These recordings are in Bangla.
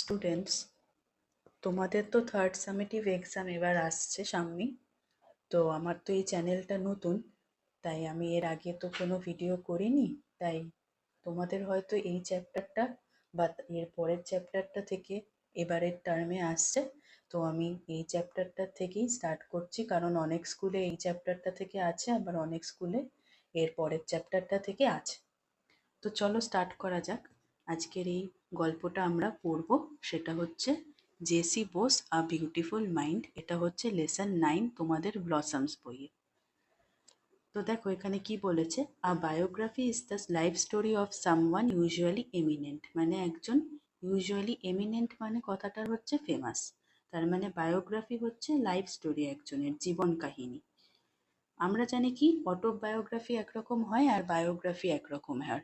স্টুডেন্টস তোমাদের তো থার্ড সামেটিভ এক্সাম এবার আসছে সামনে, তো আমার তো এই চ্যানেলটা নতুন, তাই আমি এর আগে তো কোনো ভিডিও করিনি, তাই তোমাদের হয়তো এই চ্যাপ্টারটা বা এর পরের চ্যাপ্টারটা থেকে এবারের টার্মে আসছে, তো আমি এই চ্যাপ্টারটা থেকেই স্টার্ট করছি, কারণ অনেক স্কুলে এই চ্যাপ্টারটা থেকে আছে, আবার অনেক স্কুলে এর পরের চ্যাপ্টারটা থেকে আছে। তো চলো স্টার্ট করা যাক, আজকের এই গল্পটা আমরা পড়ব, সেটা হচ্ছে J C Bose a beautiful mind. এটা হচ্ছে লেসন নাইন, তোমাদের ব্লসামস বইয়ে। তো দেখো, এখানে কি বলেছে? A biography is the life story of someone usually eminent মানে একজন ইউজুয়ালি এমিনেন্ট মানে কথাটার হচ্ছে ফেমাস তার মানে বায়োগ্রাফি হচ্ছে লাইফ স্টোরি একজনের, জীবন কাহিনী। আমরা জানি কি? অটোবায়োগ্রাফি একরকম হয় আর বায়োগ্রাফি একরকম হয়।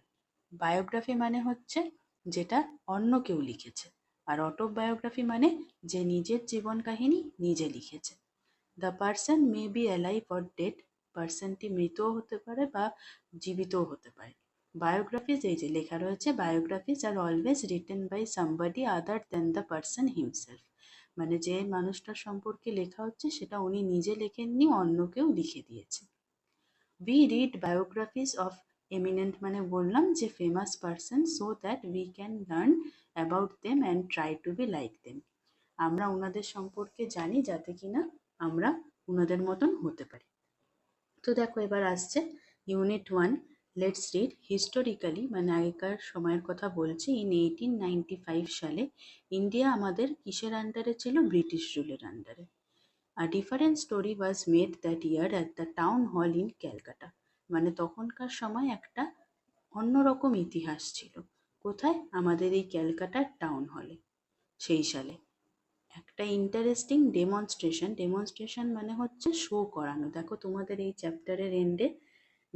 বায়োগ্রাফি মানে হচ্ছে যেটা অন্য কেউ লিখেছে। আর অটোবায়োগ্রাফি মানে যে নিজের জীবন কাহিনী নিজে লিখেছে। The person may be alive or dead পার্সনটি মৃতও হতে পারে বা জীবিতও হতে পারে। বায়োগ্রাফিজ এই যে লেখা রয়েছে biographies are always written by somebody other than the person himself মানে যে মানুষটার সম্পর্কে লেখা হচ্ছে, সেটা উনি নিজে লেখেননি, অন্য কেউ লিখে দিয়েছে। We read biographies of eminent মানে বললাম যে famous person so that we can learn about them and try to be like them আমরা ওনাদের সম্পর্কে জানি যাতে কিনা আমরা ওনাদের মতন হতে পারি। তো দেখো এবার আসছে unit one let's read historically মানে আগেকার সময়ের কথা বলছি ইন এইটিন নাইনটি ফাইভ সালে ইন্ডিয়া আমাদের কিসের আন্ডারে ছিল? ব্রিটিশ রুলের আন্ডারে a different story was made that year at the town hall in Calcutta মানে তখনকার সময় একটা অন্যরকম ইতিহাস ছিল। কোথায়? আমাদের এই ক্যালকাটার টাউন হলে। সেই সালে। একটা ইন্টারেস্টিং ডেমনস্ট্রেশন ডেমনস্ট্রেশন মানে হচ্ছে শো করানো। দেখো তোমাদের এই চ্যাপ্টারের এন্ডে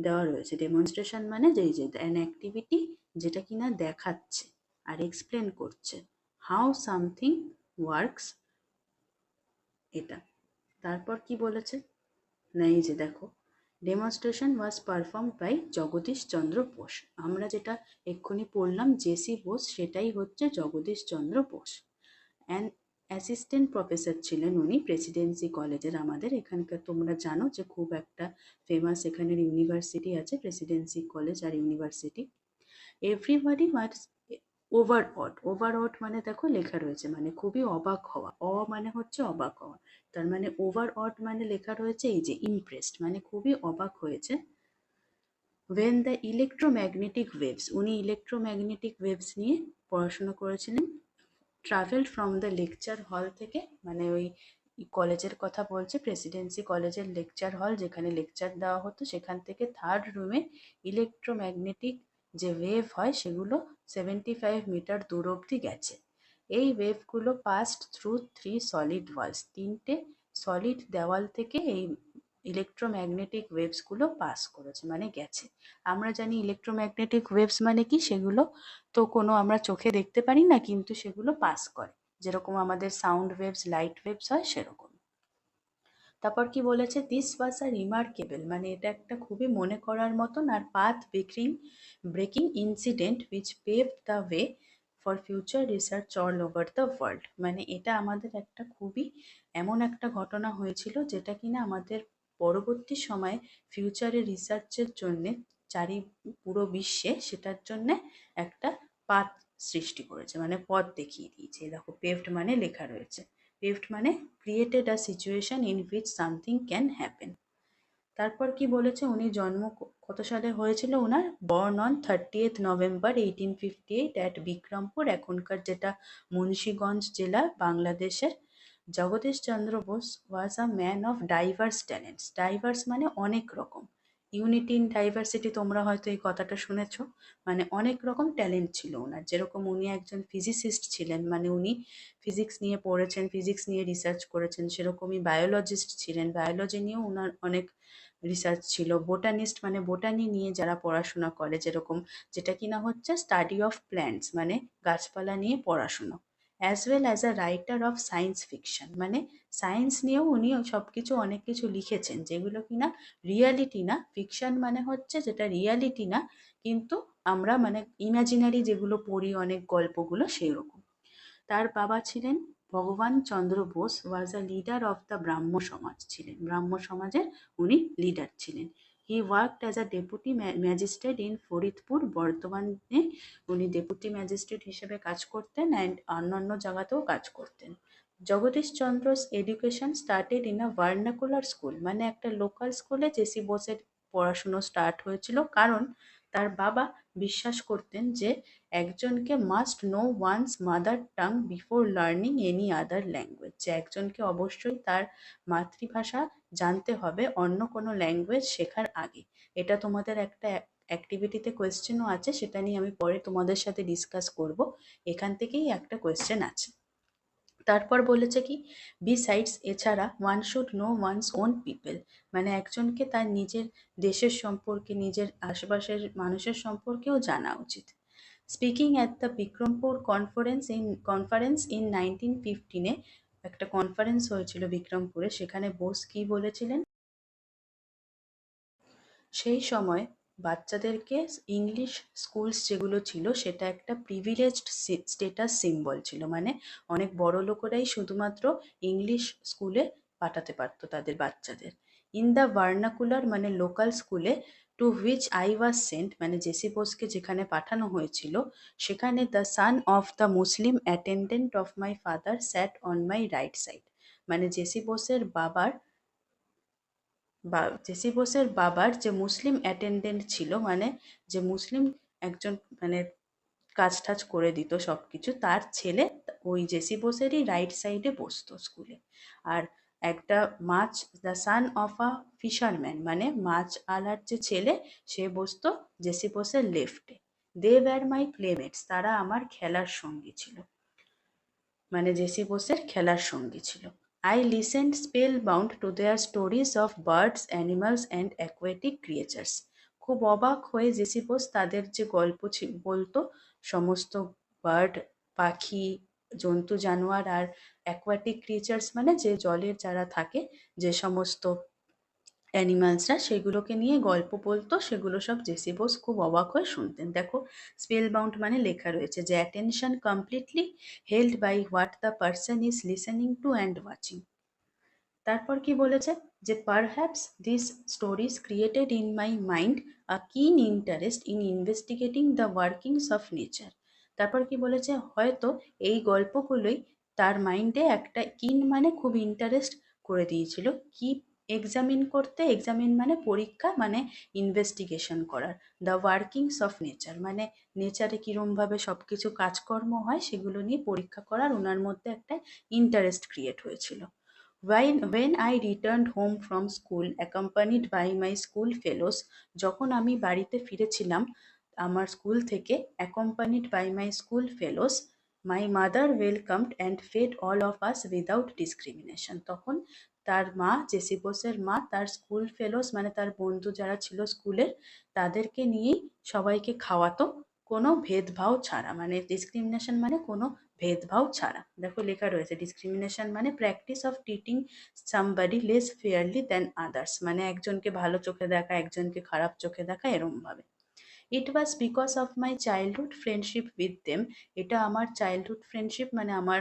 দেওয়া রয়েছে। ডেমনস্ট্রেশন মানে যেই যে অ্যান অ্যাক্টিভিটি যেটা কিনা দেখাচ্ছে আর এক্সপ্লেন করছে। হাউ সামথিং ওয়ার্কস এটা। তারপর কি বলেছে? না, এই যে দেখো। Demonstration was perform by Jagadish Chandra Bose আমরা যেটা এক্ষুনি পড়লাম জেসি বোস সেটাই হচ্ছে Jagadish Chandra Bose and assistant professor ছিলেন উনি প্রেসিডেন্সি কলেজের আমাদের। এখানকার তোমরা জানো যে খুব একটা ফেমাস এখানের ইউনিভার্সিটি আছে Presidency college R university everybody was overawed overawed মানে দেখো লেখা রয়েছে মানে খুবই অবাক হওয়া, অ মানে হচ্ছে অবাক হওয়া, তার মানে ওভার অট মানে লেখা রয়েছে এই যে ইমপ্রেসড মানে খুবই অবাক হয়েছে। ওয়েন দ্য ইলেকট্রোম্যাগনেটিক ওয়েভস উনি ইলেকট্রোম্যাগনেটিক ওয়েভস নিয়ে পড়াশোনা করেছিলেন ট্রাভেল ফ্রম দ্য লেকচার হল থেকে মানে ওই কলেজের কথা বলছে প্রেসিডেন্সি কলেজের লেকচার হল যেখানে লেকচার দেওয়া হতো, সেখান থেকে থার্ড রুমে ইলেকট্রোম্যাগনেটিক যে ওয়েভ হয় সেগুলো সেভেন্টি ফাইভ মিটার দূর অবধি গেছে। এই ওয়েভগুলো passed through three solid walls তিনটে সলিড দেওয়াল থেকে এই ইলেকট্রোম্যাগনেটিক ওয়েভসগুলো পাস করেছে মানে গেছে। আমরা জানি ইলেকট্রোম্যাগনেটিক ওয়েভস মানে কি? সেগুলো তো কোনো আমরা চোখে দেখতে পারি না, কিন্তু সেগুলো পাস করে। যেরকম আমাদের সাউন্ড ওয়েভস লাইট ওয়েভস হয় সেরকম। তারপর কি বলেছে? দিস ওয়াজ আ রিমার্কেবল মানে এটা একটা খুবই মনে করার মতন আর path breaking breaking incident which pave the way for future research all over the world মানে এটা আমাদের একটা খুবই এমন একটা ঘটনা হয়েছিল যেটা কিনা আমাদের পরবর্তী সময়ে ফিউচারে রিসার্চের জন্যে চারি পুরো বিশ্বে সেটার জন্যে একটা পাথ সৃষ্টি করেছে মানে পথ দেখিয়ে দিয়েছে। দেখো পেভড মানে লেখা রয়েছে। পেভড মানে created a situation in which something can happen তারপর কি বলেছে? উনি জন্ম কত সালে হয়েছিল ওনার born on thirtieth November eighteen fifty eight at Bikrampur এখনকার যেটা মুন্সীগঞ্জ জেলা, বাংলাদেশের। Jagadish Chandra Bose was a man of diverse talents diverse মানে অনেক রকম। ইউনিটি ইন ডাইভার্সিটি তোমরা হয়তো এই কথাটা শুনেছ। মানে অনেক রকম ট্যালেন্ট ছিল ওনার। যেরকম উনি একজন ফিজিসিস্ট ছিলেন মানে উনি ফিজিক্স নিয়ে পড়েছেন ফিজিক্স নিয়ে রিসার্চ করেছেন, সেরকমই বায়োলজিস্ট ছিলেন। বায়োলজি নিয়েও ওনার অনেক রিসার্চ ছিল। বোটানিস্ট মানে বোটানি নিয়ে যারা পড়াশোনা করে, যেরকম যেটা কিনা হচ্ছে স্টাডি অফ প্ল্যান্টস মানে গাছপালা নিয়ে পড়াশুনো। As well as a writer of science fiction মানে সায়েন্স নিয়েও উনি সব কিছু অনেক কিছু লিখেছেন, যেগুলো কিনা রিয়ালিটি না ফিকশন মানে হচ্ছে যেটা রিয়ালিটি না, কিন্তু আমরা মানে ইমাজিনারি যেগুলো পড়ি অনেক গল্পগুলো সেই রকম তার বাবা ছিলেন Bhagawan Chandra Bose was a leader of the Brahmo Samaj ছিলেন। ব্রাহ্ম সমাজের উনি লিডার ছিলেন। He worked as a deputy magistrate in Faridpur বর্তমানে উনি ডেপুটি ম্যাজিস্ট্রেট হিসেবে কাজ করতেন অ্যান্ড অন্যান্য জায়গাতেও কাজ করতেন। Jagadish Chandra's education started in a vernacular school মানে একটা লোকাল স্কুলে জেসি বোসের পড়াশুনো স্টার্ট হয়েছিল। কারণ তার বাবা বিশ্বাস করতেন যে একজনকে must know one's mother tongue before learning any other language যে একজনকে অবশ্যই তার মাতৃভাষা জানতে হবে, অন্য কোনো ল্যাঙ্গুয়েজ শেখার আগে। এটা তোমাদের একটা অ্যাক্টিভিটিতে কোয়েশ্চেনও আছে, সেটা নিয়ে আমি পরে তোমাদের সাথে ডিসকাস করব। এখান থেকেই একটা কোয়েশ্চেন আছে। তারপর বলেছে কি বিসাইডস এছাড়া one should know one's own people মানে একজনকে তার নিজের দেশের সম্পর্কে, নিজের আশেপাশের মানুষের সম্পর্কেও জানা উচিত। Speaking at the Bikrampur conference in conference in nineteen ফিফটিনে একটা কনফারেন্স হয়েছিল বিক্রমপুরে সেখানে বোস কি বলেছিলেন? সেই সময় বাচ্চাদেরকে ইংলিশ স্কুলস যেগুলো ছিল, সেটা একটা প্রিভিলেজড স্টেটাস সিম্বল ছিল। মানে অনেক বড় লোকেরাই শুধুমাত্র ইংলিশ স্কুলে পাঠাতে পারতো তাদের বাচ্চাদের। ইন দ্য ভার্নাকুলার মানে লোকাল স্কুলে to which I was sent মানে জেসি বোসকে যেখানে পাঠানো হয়েছিল, সেখানে the son of the Muslim attendant of my father sat on my right side মানে জেসি বোসের বাবার বা জেসি বোসের বাবার যে মুসলিম অ্যাটেন্ডেন্ট ছিল মানে যে মুসলিম একজন মানে কাজ টাজ করে দিত সব কিছু তার ছেলে ওই জেসি বোসেরই রাইট সাইডে বসতো স্কুলে আর একটা মাছ the son of a fisherman মানে মাছ আলার যে ছেলে, সে বসতো জেসি বোসের লেফটে দে ওয়ার মাই প্লেমেটস তারা আমার খেলার সঙ্গী ছিল। মানে জেসি বোসের খেলার সঙ্গী ছিল। I listened spellbound to their stories of birds, animals and aquatic creatures. খুব অবাক হয়ে জেসি বোস তাদের যে গল্প ছি- বলতো সমস্ত বার্ড পাখি জন্তু জানোয়ার আর অ্যাকোয়াটিক ক্রিয়েচার্স মানে যে জলের যারা থাকে যে সমস্ত অ্যানিমালসরা সেগুলোকে নিয়ে গল্প বলতো, সেগুলো সব জেসি বোস খুব অবাক হয়ে শুনতেন। দেখো স্পেল বাউন্ড মানে লেখা রয়েছে যে attention completely held by what the person is listening to and watching তারপর কি বলেছে? যে perhaps this stories created in my mind a keen interest in investigating the workings of nature তারপর কি বলেছে? হয়তো এই গল্পগুলোই তার মাইন্ডে একটা কিন মানে খুব ইন্টারেস্ট করে দিয়েছিল। কি এক্সামিন করতে এক্সামিন মানে পরীক্ষা মানে ইনভেস্টিগেশন করার। দ্য ওয়ার্কিংস অফ নেচার মানে নেচারে কীরমভাবে সব কিছু কাজকর্ম হয়, সেগুলো নিয়ে পরীক্ষা করার ওনার মধ্যে একটা ইন্টারেস্ট ক্রিয়েট হয়েছিল। When when I returned home from school accompanied by my school fellows যখন আমি বাড়িতে ফিরেছিলাম, আমার স্কুল থেকে accompanied by my school fellows my mother welcomed and fed all of us without discrimination তখন তার মা, জেসি বোসের মা, তার স্কুল ফেলোস মানে তার বন্ধু যারা ছিল স্কুলের তাদেরকে নিয়েই সবাইকে খাওয়াতো। কোনো ভেদভাব ছাড়া মানে ডিসক্রিমিনেশন মানে কোনো ভেদভাব ছাড়া। দেখো লেখা রয়েছে ডিসক্রিমিনেশন মানে practice of treating somebody less fairly than others মানে একজনকে ভালো চোখে দেখা, একজনকে খারাপ চোখে দেখা, এরমভাবে। It was because of my childhood friendship with them এটা আমার চাইল্ডহুড ফ্রেন্ডশিপ মানে আমার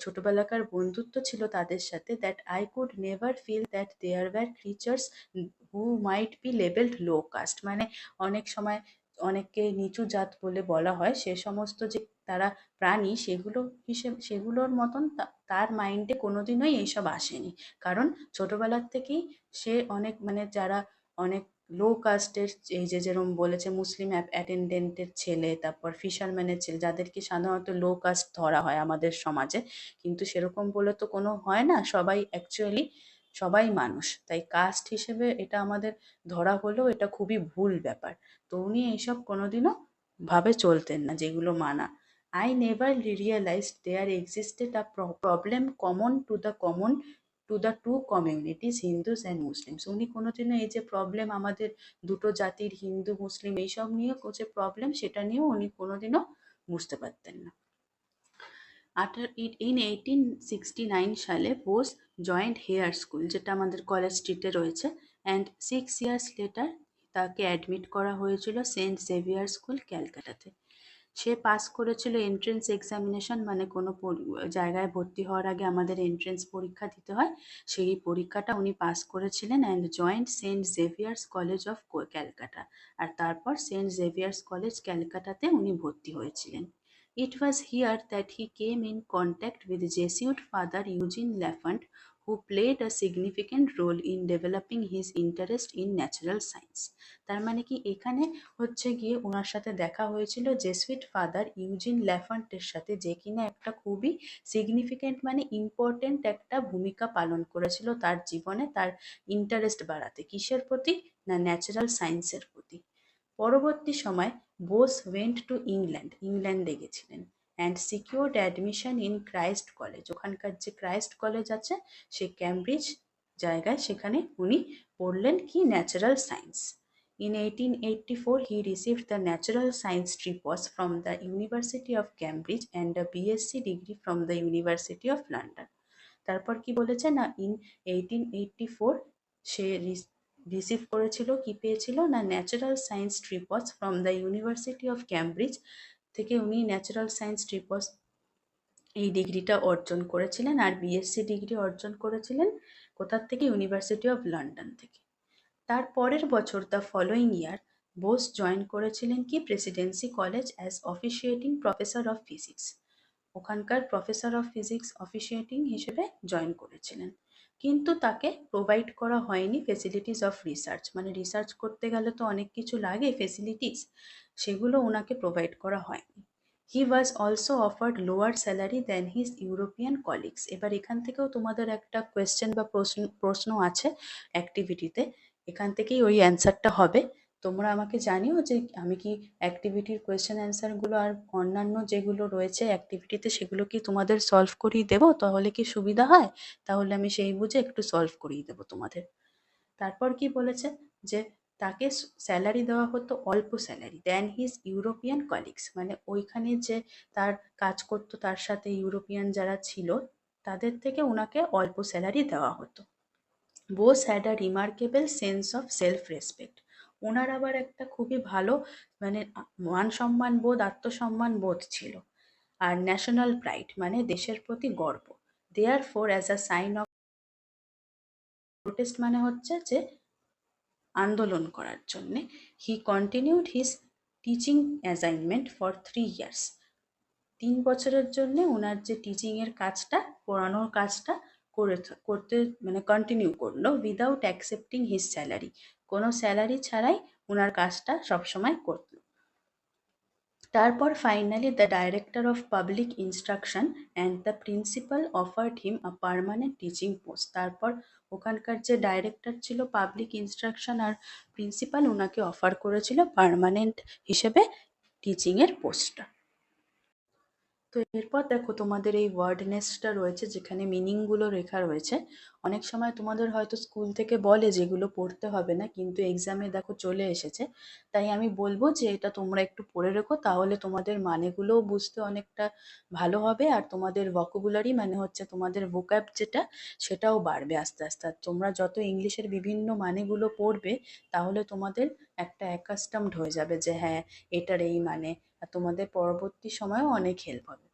ছোটোবেলাকার বন্ধুত্ব ছিল তাদের সাথে that I could never feel that there were creatures who might be labelled low caste মানে অনেক সময় অনেককে নিচু জাত বলে বলা হয়, সে সমস্ত যে তারা প্রাণী, সেগুলো হিসেবে, সেগুলোর মতন তার মাইন্ডে কোনোদিনই এইসব আসেনি। কারণ ছোটোবেলার থেকেই সে অনেক মানে যারা অনেক লো কাস্টের এই যে যেরকম বলেছে মুসলিম অ্যাটেন্ডেন্টের ছেলে, তারপর ফিশারম্যানের ছেলে, যাদেরকে সাধারণত লো কাস্ট ধরা হয় আমাদের সমাজে, কিন্তু সেরকম বলে তো কোনো হয় না, সবাই অ্যাকচুয়ালি সবাই মানুষ। তাই কাস্ট হিসেবে এটা আমাদের ধরা হলেও এটা খুবই ভুল ব্যাপার। তো উনি এইসব কোনোদিনও ভাবে চলতেন না যেগুলো মানা। I never realised there existed a problem common to the common to the to communities Hindus and Muslims উনি কোনোদিনও এই যে প্রবলেম আমাদের দুটো জাতির, হিন্দু, মুসলিম, এইসব নিয়ে যে প্রবলেম সেটা নিয়েও উনি কোনোদিনও বুঝতে পারতেন না। আটার ইন এইটিন সিক্সটি নাইন সালে বোস জয়েন্ট হেয়ার স্কুল যেটা আমাদের কলেজ স্ট্রিটে রয়েছে। অ্যান্ড সিক্স ইয়ার্স লেটার তাকে অ্যাডমিট করা হয়েছিল সেন্ট জেভিয়ার স্কুল ক্যালকাটাতে। সে পাস করেছিল এন্ট্রেন্স এক্সামিনেশন মানে কোনো জায়গায় ভর্তি হওয়ার আগে আমাদের এন্ট্রেন্স পরীক্ষা দিতে হয়। সেই পরীক্ষাটা উনি পাস করেছিলেন and joined Saint Xavier's College of Calcutta আর তারপর সেন্ট জেভিয়ার্স কলেজ ক্যালকাটাতে উনি ভর্তি হয়েছিলেন। It was here that he came in contact with Jesuit Father Eugene Lafont who played a significant role in developing his interest in natural science. তার মানে কি? এখানে হচ্ছে গিয়ে ওনার সাথে দেখা হয়েছিল জেসুইট ফাদার ইউজিন ল্যাফান্টের সাথে, যে কিনা একটা খুবই সিগনিফিক্যান্ট মানে ইম্পর্টেন্ট একটা ভূমিকা পালন করেছিল তার জীবনে তার ইন্টারেস্ট বাড়াতে। কিসের প্রতি? না ন্যাচারাল সায়েন্সের প্রতি। পরবর্তী সময় বোস ওয়েন্ট টু ইংল্যান্ড ইংল্যান্ডে গেছিলেন। And secured admission in Christ College ওখানকার যে ক্রাইস্ট কলেজ আছে সে ক্যামব্রিজ জায়গায় সেখানে উনি পড়লেন কি? Natural science In 1884, he received the Natural Science Tripos from the University of Cambridge and a BSc degree from the University of London. তারপর কি বলেছে? না ইন এইটিন এইটটি ফোর সে রিসিভ করেছিল কি পেয়েছিল? না natural science tripos from the University of Cambridge থেকে উনি ন্যাচারাল সায়েন্স ট্রিপস এই ডিগ্রিটা অর্জন করেছিলেন আর বিএসসি ডিগ্রি অর্জন করেছিলেন কোথার থেকে? ইউনিভার্সিটি অফ লন্ডন থেকে। তার পরের বছর the following year Bose join করেছিলেন কি? Presidency College as officiating professor of physics ওখানকার প্রফেসর অফ ফিজিক্স অফিসিয়েটিং হিসেবে জয়েন করেছিলেন। কিন্তু তাকে প্রোভাইড করা হয়নি ফেসিলিটিস অফ রিসার্চ মানে রিসার্চ করতে গেলে তো অনেক কিছু লাগে ফেসিলিটিস সেগুলো ওনাকে প্রোভাইড করা হয়নি। He was also offered lower salary than his European colleagues এবার এখান থেকেও তোমাদের একটা কোয়েশ্চেন বা প্রশ্ন প্রশ্ন আছে অ্যাক্টিভিটিতে এখান থেকেই ওই অ্যান্সারটা হবে। তোমরা আমাকে জানিও যে আমি কি অ্যাক্টিভিটির কোয়েশ্চেন অ্যান্সারগুলো আর অন্যান্য যেগুলো রয়েছে অ্যাক্টিভিটিতে সেগুলো কি তোমাদের সলভ করিয়ে দেবো? তাহলে কি সুবিধা হয়? তাহলে আমি সেই বুঝে একটু সলভ করিয়ে দেবো তোমাদের। তারপর কি বলেছে? যে তাকে স্যালারি দেওয়া হতো অল্প salary than his European colleagues মানে ওইখানে যে তার কাজ করতো তার সাথে ইউরোপিয়ান যারা ছিল, তাদের থেকে ওনাকে অল্প স্যালারি দেওয়া হতো। Bose had a remarkable sense of self respect ওনার আবার একটা খুবই ভালো মানে মান সম্মান বোধ, আত্মসম্মান বোধ ছিল। আর ন্যাশনাল প্রাইড মানে দেশের প্রতি গর্ব। Therefore as a sign of protest মানে হচ্ছে যে আন্দোলন করার জন্যে। He continued his teaching assignment for three years তিন বছরের জন্য ওনার যে টিচিংয়ের কাজটা, পড়ানোর কাজটা করে করতে মানে কন্টিনিউ করল উইদাউট অ্যাকসেপ্টিং হিজ স্যালারি কোনো স্যালারি ছাড়াই ওনার কাজটা সবসময় করল তারপর finally the director of public instruction and the principal offered him a permanent teaching post তারপর ওখানকার যে ডাইরেক্টর ছিল পাবলিক ইনস্ট্রাকশন আর প্রিন্সিপাল ওনাকে অফার করেছিল পারমানেন্ট হিসেবে টিচিংয়ের পোস্টটা তো এরপর দেখো তোমাদের এই ওয়ার্ড নেস্টটা রয়েছে, যেখানে মিনিংগুলো রেখা রয়েছে। অনেক সময় তোমাদের হয়তো স্কুল থেকে বলে যেগুলো পড়তে হবে না, কিন্তু এক্সামে দেখো চলে এসেছে। তাই আমি বলব যে এটা তোমরা একটু পড়ে রেখো, তাহলে তোমাদের মানেগুলোও বুঝতে অনেকটা ভালো হবে, আর তোমাদের ভকুবুলারি মানে হচ্ছে তোমাদের ভোক্যাব যেটা, সেটাও বাড়বে আস্তে আস্তে। আর তোমরা যত ইংলিশের বিভিন্ন মানেগুলো পড়বে, তাহলে তোমাদের একটা অ্যাকাস্টামড হয়ে যাবে যে হ্যাঁ এটার এই মানে আর তোমাদের পরবর্তী সময়েও অনেক হেল্প হবে।